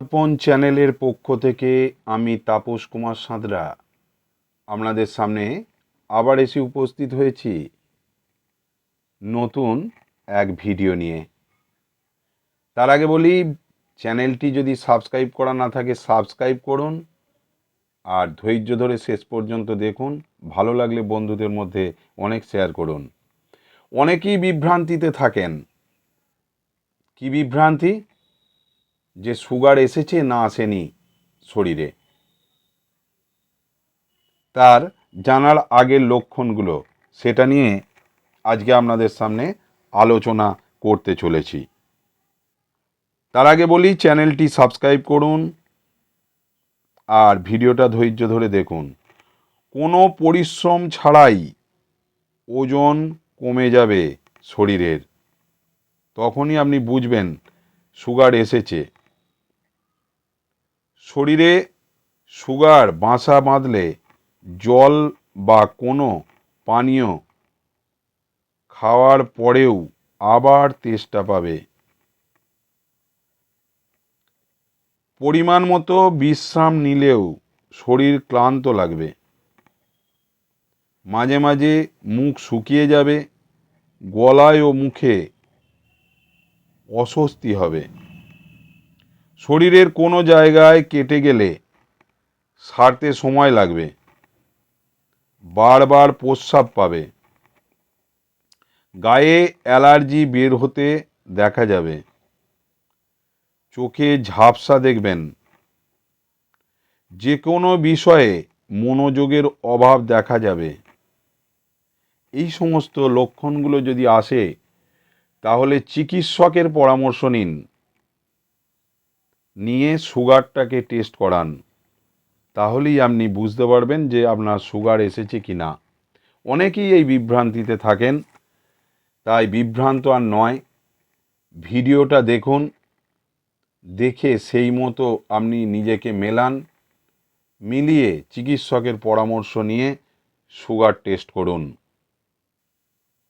দর্পণ চ্যানেলের পক্ষ থেকে আমি তাপস কুমার সাঁতরা। আপনাদের সামনে আবার এসে উপস্থিত হয়েছি নতুন এক ভিডিও নিয়ে। তার আগে বলি, চ্যানেলটি যদি সাবস্ক্রাইব করা না থাকে, সাবস্ক্রাইব করুন। আর ধৈর্য ধরে শেষ পর্যন্ত দেখুন। ভালো লাগলে বন্ধুদের মধ্যে অনেক শেয়ার করুন। অনেকেই বিভ্রান্তিতে থাকেন। কি বিভ্রান্তি? যে সুগার এসেছে না আসেনি শরীরে। তার জানার আগের লক্ষণগুলো সেটা নিয়ে আজকে আপনাদের সামনে আলোচনা করতে চলেছি। তার আগে বলি, চ্যানেলটি সাবস্ক্রাইব করুন আর ভিডিওটা ধৈর্য ধরে দেখুন। কোনো পরিশ্রম ছাড়াই ওজন কমে যাবে শরীরের। তখনই আপনি বুঝবেন, সুগার এসেছে শরীরে সুগার, বাসা বাঁধলে জল বা কোনো পানীয় খাওয়ার পরেও আবার তেষ্টা পাবে। পরিমাণ মতো বিশ্রাম নিলেও শরীর ক্লান্ত লাগবে। মাঝে মাঝে মুখ শুকিয়ে যাবে, গলায় ও মুখে অস্বস্তি হবে। শরীরের কোনো জায়গায় কেটে গেলে সারতে সময় লাগবে। বারবার প্রস্রাব পাবে। গায়ে অ্যালার্জি বের হতে দেখা যাবে। চোখে ঝাপসা দেখবেন। যে কোনো বিষয়ে মনোযোগের অভাব দেখা যাবে। এই সমস্ত লক্ষণগুলো যদি আসে, তাহলে চিকিৎসকের পরামর্শ নিন। নিয়ে সুগারটাকে টেস্ট করান। তাহলেই আপনি বুঝতে পারবেন যে আপনার সুগার এসেছে কি না। অনেকেই এই বিভ্রান্তিতে থাকেন। তাই বিভ্রান্ত আর নয়, ভিডিওটা দেখুন, দেখে সেই মতো আপনি নিজেকে মেলান, মিলিয়ে চিকিৎসকের পরামর্শ নিয়ে সুগার টেস্ট করুন।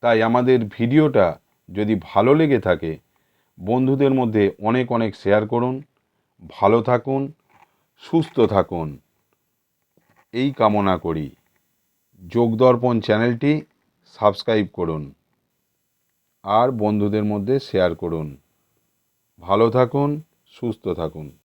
তাই আমাদের ভিডিওটা যদি ভালো লেগে থাকে, বন্ধুদের মধ্যে অনেক অনেক শেয়ার করুন। ভালো থাকুন, সুস্থ থাকুন। এই কামনা করি। যোগদর্পণ চ্যানেলটি সাবস্ক্রাইব করুন আর বন্ধুদের মধ্যে শেয়ার করুন। ভালো থাকুন, সুস্থ থাকুন।